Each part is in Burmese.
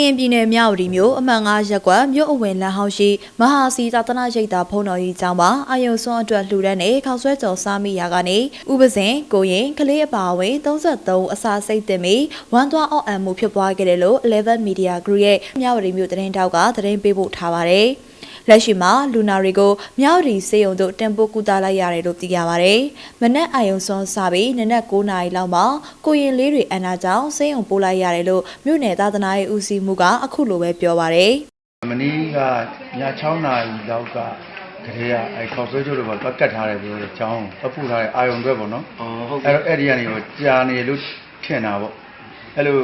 ရင်ပြည်နယ်မြဝတီမြို့အမှန်9ရပ်ကွက်မြို့အဝင်လမ်းဟောင်းရှိမဟာစီသာသနာရိပ်သာဖုံတော်ကြီးကျောင်းမှာအာယုံစွန်းအတွက်လှူဒန်းနေခေါက်ဆွဲကြော်စားမိရာကနေဥပဇင်ကိုရင်ကလေးအပါအဝင်33အစာစိတ်တင်ပြီးဝမ်းသွားအော့အံမှုဖြစ်ပွားခဲ့တယ်လို့11 Media Group ရဲ့မြဝတီမြို့သတင်းတောက်ကသတင်းပေးပို့ထားပါတယ်။ လက်ရှိမှာလူနာတွေကိုမြောက်ရီစေယုံတို့တင်ပို့ကူတာလိုက်ရတယ်လို့သိရပါဗျ။မနက်အာယုံစွန်းစပြီးနနက်9နာရီလောက်မှာကိုရင်လေးတွေအနာကြောင့်စေယုံပို့လိုက်ရတယ်လို့မြို့နယ်သားသနာရေးဦးစီးမှုကအခုလိုပဲပြောပါဗျ။မနေ့ကည6နာရီလောက်ကကလေးကအဲခေါက်ဆွဲချိုးတော့ပတ်ကတ်ထားတယ်ပြောတယ်ကျောင်းအပူထားတယ်အာယုံအတွက်ပေါ့နော်อ๋อဟုတ်အဲ့ကဲ့တော့အဲ့ဒီကနေတော့ကြာနေလို့ထင်တာပေါ့အဲ့လို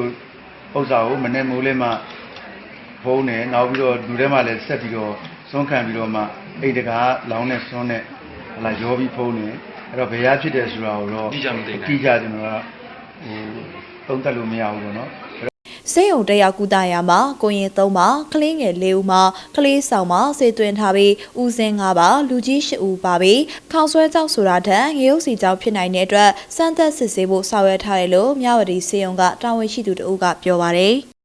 ဥစ္စာကိုမနေ့မိုးလေးမှဖုံးတယ်နောက်ပြီးတော့လူထဲမှာလည်းဆက်ပြီးတော့စွန့်ခံပြီးတော့မှအိတ်တကားလောင်းနဲ့စွန့်နဲ့ဟလာရောပြီးဖုံးတယ်အဲ့တော့ဘယ်ရဖြစ်တယ်ဆိုတာကိုတော့တိကျမသိနိုင်တိကျကျွန်တော်ကဟိုသုံးသပ်လို့မရဘူးပေါ့နော်စေယုံတက်ရောက်ကူတာယာမှာကိုရင်၃ပါကလေးငယ်၄ဦးမှာကလေးဆောင်မှာစေသွင်းထားပြီးဦးစင်း၅ပါလူကြီး၈ဦးပါပြီးခေါင်ဆွဲကြောက်ဆိုတာထက်ငရုတ်စီကြောက်ဖြစ်နိုင်တဲ့အတွက်စမ်းသက်စစ်ဆေးဖို့ဆောင်ရွက်ထားတယ်လို့မြဝတီစေယုံကတာဝန်ရှိသူတဦးကပြောပါတယ်